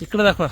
इकडे दाखवा.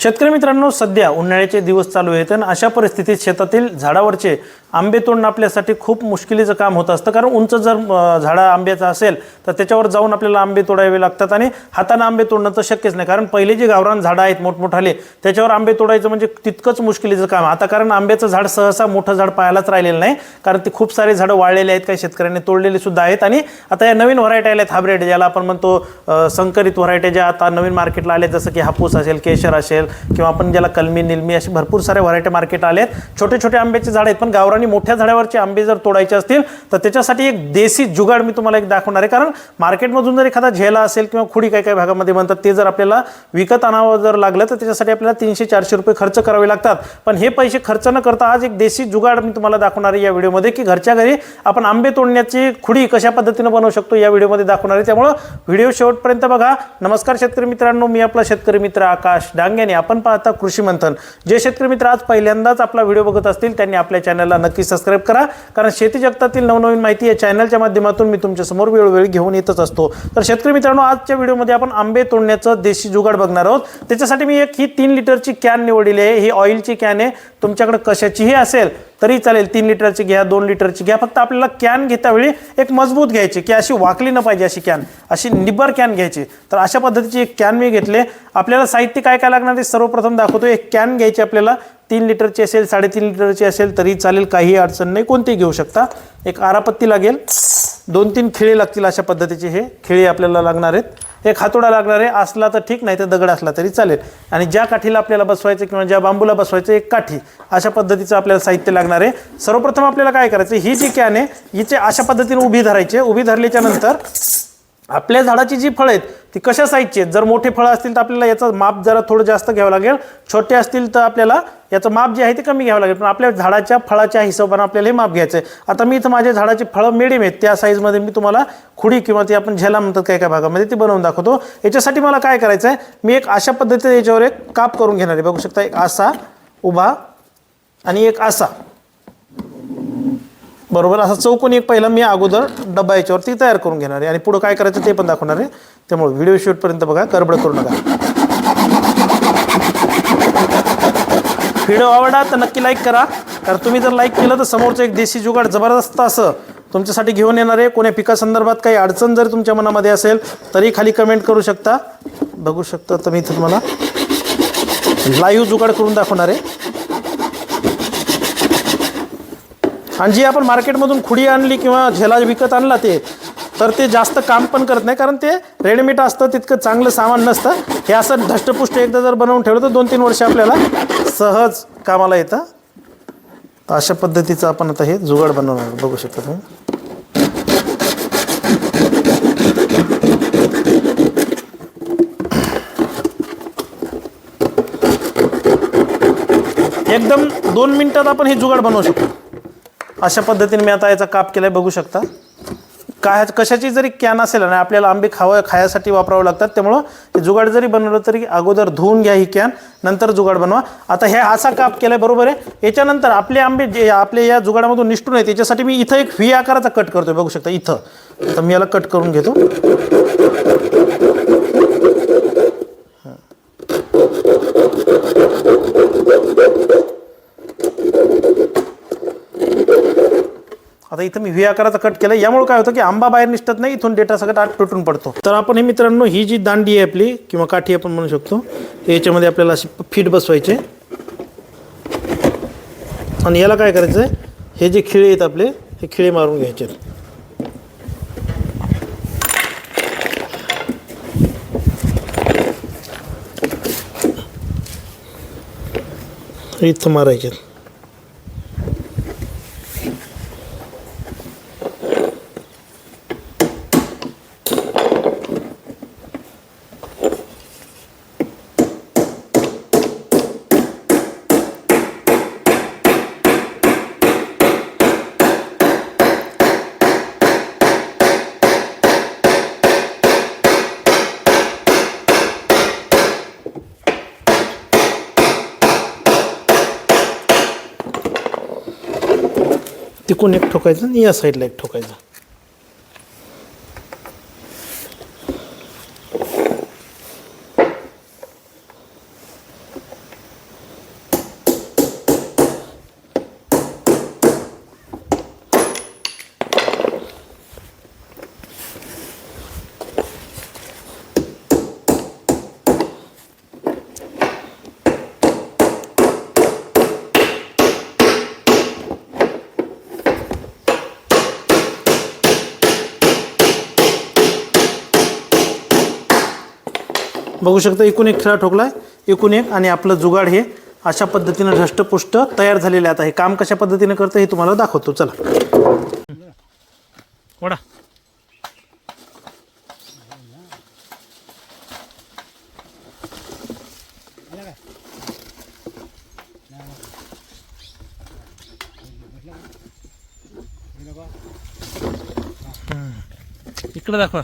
शेतकरी मित्रांनो सध्या उन्हाळ्याचे दिवस चालू आहेत आणि अशा परिस्थितीत शेतातील झाडावरचे आंबे तोडणं आपल्यासाठी खूप मुश्किलीचं काम होत असतं. कारण उंच जर झाडं झाडा आंब्याचा असेल तर त्याच्यावर जाऊन आपल्याला आंबे तोडावे लागतात आणि हाताने आंबे तोडणं तर शक्यच नाही. कारण पहिले जे गावरान झाडं आहेत मोठमोठाले त्याच्यावर आंबे तोडायचं म्हणजे तितकंच मुश्किलीचं काम. आता कारण आंब्याचं झाड सहसा मोठं झाड पाहायलाच राहिलेलं नाही कारण ते खूप सारे झाडं वाळलेले आहेत काही शेतकऱ्यांनी तोडलेले सुद्धा आहेत आणि आता या नवीन व्हरायटी आल्या आहेत हायब्रिड ज्याला आपण म्हणतो संकरित व्हरायटी ज्या आता नवीन मार्केटला आल्या जसं की हापूस असेल केशर असेल किंवा आपण ज्याला कलमी निलमी असे भरपूर सारे व्हरायटी मार्केट आले आहेत छोटे छोटे आंब्याचे झाड आहेत पण गावरान आणि मोठ्या झाडावरचे आंबे जर तोडायचे असतील तर त्याच्यासाठी एक देसी जुगाड मी तुम्हाला एक दाखवणार आहे. कारण मार्केटमधून जर एखादा झेला असेल किंवा खुडी काही काही भागामध्ये म्हणतात ते जर आपल्याला विकत आणावं जर लागलं तर त्याच्यासाठी आपल्याला तीनशे चारशे रुपये खर्च करावे लागतात. पण हे पैसे खर्च न करता आज एक देशी जुगाड मी तुम्हाला दाखवणार आहे या व्हिडिओमध्ये की घरच्या घरी आपण आंबे तोडण्याची खुडी कशा पद्धतीनं बनवू शकतो या व्हिडिओमध्ये दाखवणार आहे. त्यामुळं व्हिडिओ शेवटपर्यंत बघा. नमस्कार शेतकरी मित्रांनो मी आपला शेतकरी मित्र आकाश डांग्याने आपण पाहता कृषी मंथन. जे शेतकरी मित्र आज पहिल्यांदाच आपला व्हिडिओ बघत असतील त्यांनी आपल्या चॅनलला नक्की सबस्क्राईब करा. कारण शेती जगतातील नवनवीन माहिती या चॅनलच्या माध्यमातून मी तुमच्यासमोर वेळोवेळी घेऊन येतच असतो. तर शेतकरी मित्रांनो आजच्या व्हिडिओमध्ये आपण आंबे तोडण्याचं देशी जुगाड बघणार आहोत. त्याच्यासाठी मी एक ही तीन लिटरची कॅन निवडलेली आहे. ही ऑइलची कॅन आहे. तुमच्याकडे कशाचीही असेल तरी चालेल तीन लिटरची घ्या दोन लिटरची घ्या. फक्त आपल्याला कॅन घेता वेळी एक मजबूत घ्यायची की अशी वाकली न पाहिजे अशी कॅन अशी निबर कॅन घ्यायची. तर अशा पद्धतीची एक कॅन मी घेतले आपल्याला साहित्य काय काय लागणार ते सर्वप्रथम दाखवतो एक कॅन घ्यायची आपल्याला. तीन लिटरची असेल साडेतीन लिटरची असेल तरी चालेल काही अडचण नाही. कोणतीही घेऊ शकता. एक आरापत्ती लागेल. दोन तीन खिळे लागतील अशा पद्धतीचे हे खिळे आपल्याला लागणार आहेत. एक हातोडा लागणार आहे. असला तर ठीक नाही तर दगड असला तरी चालेल. आणि ज्या काठीला आपल्याला बसवायचं किंवा ज्या बांबूला बसवायचं एक काठी. अशा पद्धतीचं आपल्याला साहित्य लागणार आहे. सर्वप्रथम आपल्याला काय करायचं? ही जी कॅन आहे हिचे अशा पद्धतीने उभी धरायची उभी धरल्याच्या नंतर आपल्या झाडाची जी फळं आहेत ती कशा साईजची आहेत? जर मोठे फळं असतील तर आपल्याला याचं माप जरा थोडं जास्त घ्यावं लागेल. छोटे असतील तर आपल्याला याचं माप जे आहे ते कमी घ्यावं लागेल. पण आपल्या झाडाच्या फळाच्या हिशोबाने आपल्याला हे माप घ्यायचं आहे आता मी इथं माझ्या झाडाची फळं मिडियम आहेत. त्या साईजमध्ये मी तुम्हाला खुडी किंवा ती आपण झेला म्हणतात काही काही भागामध्ये ती बनवून दाखवतो. याच्यासाठी मला काय करायचं आहे मी एक अशा पद्धतीने याच्यावर एक काप करून घेणार आहे. बघू शकता एक असा उभा आणि एक असा. बरोबर असा चौकोन एक पहिला मी अगोदर डब्बा याच्यावरती तयार करून घेणार आहे. आणि पुढं काय करायचं ते पण दाखवणार आहे. त्यामुळे व्हिडिओ शूटपर्यंत बघा गडबड करू नका. व्हिडिओ आवडला तर नक्की लाईक करा. कारण तुम्ही जर लाईक केलं तर समोरचं एक देशी जुगाड जबरदस्त असं तुमच्यासाठी घेऊन येणार आहे. कोण्या पिकासंदर्भात काही अडचण जर तुमच्या मनामध्ये असेल तरी खाली कमेंट करू शकता. बघू शकता तर मी तुम्हाला लाईव्ह जुगाड करून दाखवणार आहे. आणि जी आपण मार्केटमधून खुडी आणली किंवा झेला विकत आणला ते तर ते जास्त काम पण करत नाही कारण ते रेडीमेड असतं तितकं चांगलं सामान नसतं. हे असं धष्टपुष्ट एकदा जर बनवून ठेवलं तर दोन तीन वर्ष आपल्याला सहज कामाला येतं. तर अशा पद्धतीचं आपण आता हे जुगाड बनवणार बघू शकता तुम्ही. एकदम दोन मिनिटात आपण हे जुगाड बनवू शकतो. अशा पद्धतीने मी आता याचा काप केलाय बघू शकता. काय कशाची जरी कॅन असेल आणि आपल्याला आंबे खावं खायासाठी वापरावं लागतात त्यामुळं हे जुगाड जरी बनवलं तरी अगोदर धुवून घ्या ही कॅन नंतर जुगाड बनवा. आता हे असा काप केलाय बरोबर आहे. याच्यानंतर आपले आंबे जे आपले या जुगाडामधून निष्ठून आहेत त्याच्यासाठी मी इथं एक व्ही आकाराचा कट करतोय बघू शकता इथं. तर मी याला कट करून घेतो. आता इथं मी व्ही आकाराचा कट केला यामुळे काय होतं की आंबा बाहेर निसटत नाही इथून डेटा सगळ्यात आत तुटून पडतो. तर आपण हे मित्रांनो ही जी दांडी आहे आपली किंवा काठी आपण म्हणू शकतो याच्यामध्ये आपल्याला अशी फीट बसवायचे. आणि याला काय करायचं आहे हे जे खिळे आहेत आपले हे खिळे मारून घ्यायचे. आहेत. इथं मारायचे. तिकून एक ठोकायचं आणि या साईडला एक ठोकायचं. बघू शकता एकूण एक खिळा आहे एकूण एक आणि आपलं जुगाड हे अशा पद्धतीनं ढष्टपुष्ट तयार झालेलं आहे. आता हे काम कशा पद्धतीने करतं हे तुम्हाला दाखवतो. चला. वडा. इकडे दाखवा.